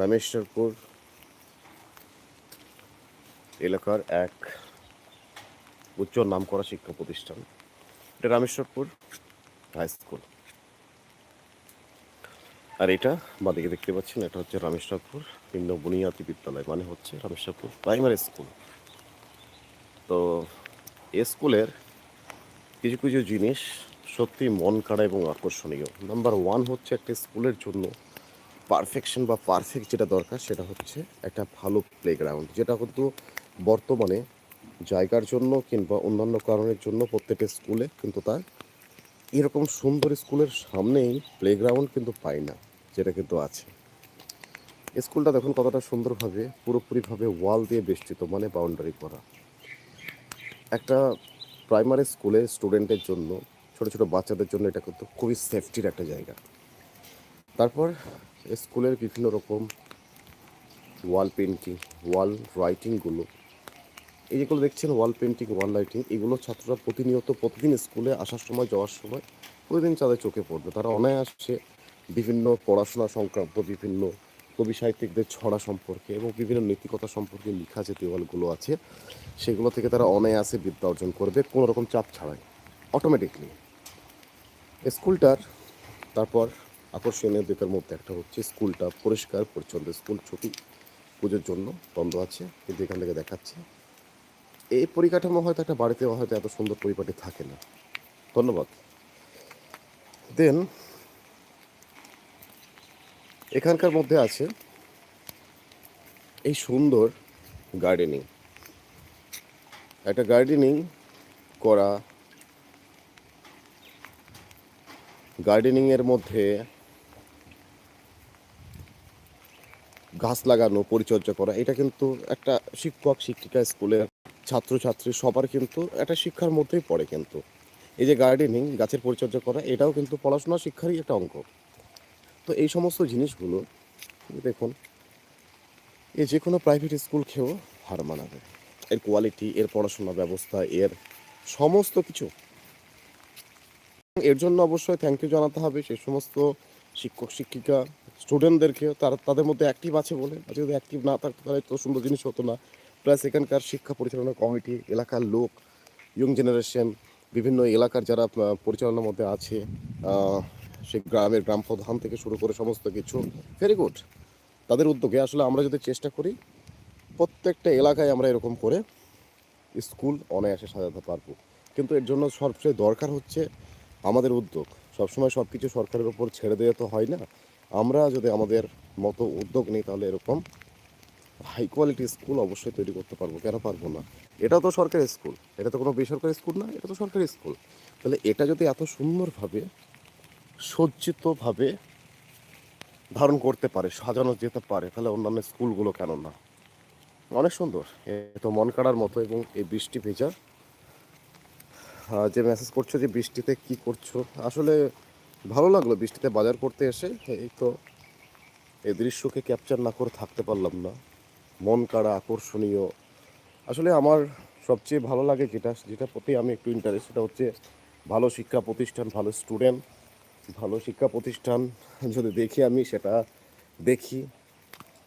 রামেশ্বরপুর এলাকার এক উচ্চ নামকরা শিক্ষা প্রতিষ্ঠান। এটা রামেশ্বরপুর হাই স্কুল আর এটা বাদিকে দেখতে পাচ্ছেন, এটা হচ্ছে রামেশ্বরপুর নিম্ন বুনিয়াদী বিদ্যালয় মানে হচ্ছে রামেশ্বরপুর প্রাইমারি স্কুল তো এ স্কুলের কিছু কিছু জিনিস সত্যি মন কাড়া এবং আকর্ষণীয়। নাম্বার ওয়ান হচ্ছে একটা স্কুলের জন্য পারফেকশন বা পারফেক্ট যেটা দরকার সেটা হচ্ছে একটা ভালো প্লেগ্রাউন্ড যেটা কিন্তু বর্তমানে জায়গার জন্য কিংবা অন্যান্য কারণের জন্য প্রত্যেকটা স্কুলে কিন্তু তার এরকম সুন্দর স্কুলের সামনেই প্লেগ্রাউন্ড কিন্তু পাই না, যেটা কিন্তু আছে। স্কুলটা দেখুন কতটা সুন্দরভাবে, পুরোপুরিভাবে ওয়াল দিয়ে বেষ্টিত মানে বাউন্ডারি করা। একটা প্রাইমারি স্কুলে স্টুডেন্টের জন্য, ছোট ছোট বাচ্চাদের জন্য এটা কিন্তু খুবই সেফটির একটা জায়গা। তারপর স্কুলের বিভিন্ন রকম ওয়াল পেন্টিং ওয়াল রাইটিংগুলো এই যেগুলো দেখছেন ওয়াল পেন্টিং ওয়াল রাইটিং এগুলো ছাত্ররা প্রতিনিয়ত প্রতিদিন স্কুলে আসার সময়, যাওয়ার সময় প্রতিদিন তাদের চোখে পড়বে। তারা অনায়াসে বিভিন্ন পড়াশোনা সংক্রান্ত বিভিন্ন কবি সাহিত্যিকদের ছড়া সম্পর্কে এবং বিভিন্ন নীতিকথা সম্পর্কে লেখা যে দেওয়ালগুলো আছে, সেগুলো থেকে তারা অনায়াসে বিদ্যা অর্জন করবে কোনো রকম চাপ ছাড়াই অটোমেটিকলি স্কুলটার, তারপর আকর্ষণীয় দিকের মধ্যে একটা হচ্ছে স্কুলটা পরিষ্কার, পরিচ্ছন্ন স্কুল, ছুটি, পুজোর জন্য বন্ধ আছে। কিন্তু এখান থেকে দেখাচ্ছে। এই পরিকাঠামো হয়তো একটা বাড়িতে হয়তো এত সুন্দর পরিপাটি থাকে না। ধন্যবাদ। দেন এখানকার মধ্যে আছে এই সুন্দর গার্ডেনিং একটা গার্ডেনিং করা গার্ডেনিংয়ের মধ্যে গাছ লাগানো, পরিচর্যা করা, এটা কিন্তু একটা শিক্ষক, শিক্ষিকা স্কুলের ছাত্রছাত্রী সবার কিন্তু একটা শিক্ষার মধ্যেই পড়ে কিন্তু। এই যে গার্ডেনিং গাছের পরিচর্যা করা, এটাও কিন্তু পড়াশোনা শিক্ষারই একটা অঙ্গ। তো এই সমস্ত জিনিসগুলো দেখুন এই যে কোনো প্রাইভেট স্কুল খেয়েও হার মানাবে। এর কোয়ালিটি এর পড়াশোনা ব্যবস্থা, এর সমস্ত কিছু। এর জন্য অবশ্যই থ্যাংক ইউ জানাতে হবে। সেই সমস্ত শিক্ষক, শিক্ষিকা স্টুডেন্টদেরকে, তারা, তাদের মধ্যে অ্যাক্টিভ আছে বলে। যদি অ্যাক্টিভ না থাকতো, তাহলে তো সুন্দর জিনিস হতো না। প্লাস এখানকার শিক্ষা পরিচালনা কমিটি এলাকার লোক ইয়ং জেনারেশন বিভিন্ন এলাকার যারা পরিচালনার মধ্যে আছে সেই গ্রামের গ্রাম প্রধান থেকে শুরু করে সমস্ত কিছু ভেরি গুড তাদের উদ্যোগে আসলে আমরা যদি চেষ্টা করি, প্রত্যেকটা এলাকায় আমরা এরকম করে স্কুল অনায়াসে সাজাতে পারব। কিন্তু এর জন্য সবচেয়ে দরকার হচ্ছে আমাদের উদ্যোগ। সবসময় সব কিছু সরকারের উপর ছেড়ে দেওয়া তো হয় না। আমরা যদি আমাদের মতো উদ্যোগ নিই, তাহলে এরকম হাই কোয়ালিটি স্কুল অবশ্যই তৈরি করতে পারব। কেন পারব না? এটা তো সরকারি স্কুল এটা তো কোনো বেসরকারি স্কুল না, এটা তো সরকারি স্কুল তাহলে এটা যদি এত সুন্দরভাবে, সজ্জিতভাবে ধারণ করতে পারে, সাজানো যেতে পারে, তাহলে অন্যান্য স্কুলগুলো কেন না? অনেক সুন্দর। এ তো মন কাড়ার মতো এবং এই বৃষ্টি ভেজা যে মেসেজ করছ যে বৃষ্টিতে কি করছ, আসলে ভালো লাগল বৃষ্টিতে বাজার করতে এসে। এই তো এই দৃশ্যকে ক্যাপচার না করে থাকতে পারলাম না। মন কাড়া, আকর্ষণীয়। আসলে আমার সবচেয়ে ভালো লাগে যেটা যেটা প্রতি আমি একটু ইন্টারেস্ট সেটা হচ্ছে ভালো শিক্ষা প্রতিষ্ঠান, ভালো স্টুডেন্ট ভালো শিক্ষা প্রতিষ্ঠান। যদি দেখি আমি সেটা দেখি,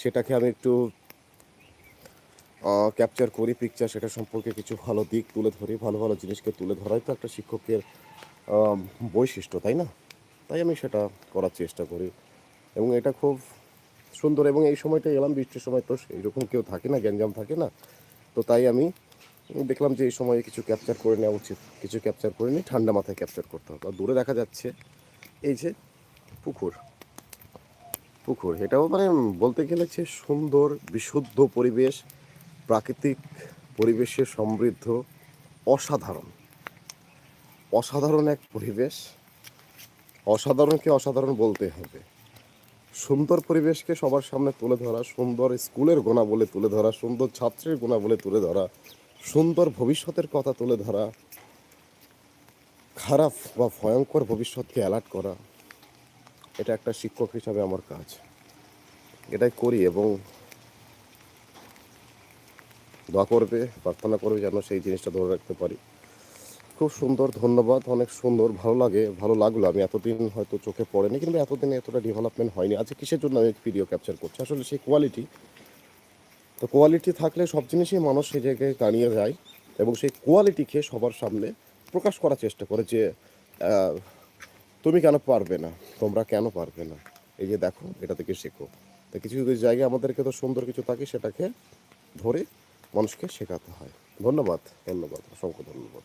সেটাকে আমি একটু ক্যাপচার করি পিকচার সেটা সম্পর্কে কিছু ভালো দিক তুলে ধরি, ভালো ভালো জিনিসকে তুলে ধরাই তো একটা শিক্ষকের বৈশিষ্ট্য, তাই না? তাই আমি সেটা করার চেষ্টা করি। এবং এটা খুব সুন্দর এবং এই সময়টা এলাম, বৃষ্টির সময় তো এইরকম কেউ থাকে না, গ্যাঞ্জাম থাকে না। তো তাই আমি দেখলাম যে এই সময়ে কিছু ক্যাপচার করে নেওয়া উচিত। কিছু ক্যাপচার করে নিই ঠান্ডা মাথায় ক্যাপচার করতে হবে। আর দূরে দেখা যাচ্ছে এই যে পুকুর। পুকুর, এটাও মানে বলতে গেলে যে সুন্দর, বিশুদ্ধ পরিবেশ, প্রাকৃতিক পরিবেশে সমৃদ্ধ, অসাধারণ। অসাধারণ এক পরিবেশ। অসাধারণকে অসাধারণ বলতে হবে। সুন্দর পরিবেশকে সবার সামনে তুলে ধরা, সুন্দর স্কুলের গোনা বলে তুলে ধরা, সুন্দর ছাত্রের গোনা বলে তুলে ধরা, সুন্দর ভবিষ্যতের কথা তুলে ধরা, খারাপ বা ভয়ঙ্কর ভবিষ্যৎকে অ্যালার্ট করা, এটা একটা শিক্ষক হিসাবে আমার কাজ। এটাই করি এবং দোয়া করবে, প্রার্থনা করবে যেন সেই জিনিসটা ধরে রাখতে পারি। খুব সুন্দর, ধন্যবাদ। অনেক সুন্দর, ভালো লাগে, ভালো লাগল। আমি এতদিন হয়তো চোখে পড়েনি কিন্তু এতদিন এতটা ডেভেলপমেন্ট হয়নি। আজকে কিসের জন্য আমি ভিডিও ক্যাপচার করছি? আসলে সেই কোয়ালিটি তো কোয়ালিটি থাকলে সব জিনিসই মানুষ সেই জায়গায় দাঁড়িয়ে যায় এবং সেই কোয়ালিটিকে সবার সামনে প্রকাশ করার চেষ্টা করে যে তুমি কেন পারবে না? তোমরা কেন পারবে না? এই যে দেখো, এটা থেকে শেখো। তো কিছু কিছু জায়গায় আমাদেরকে তো সুন্দর কিছু থাকে, সেটাকে ধরে মানুষকে শেখাতে হয়। ধন্যবাদ ধন্যবাদ, অসংখ্য ধন্যবাদ।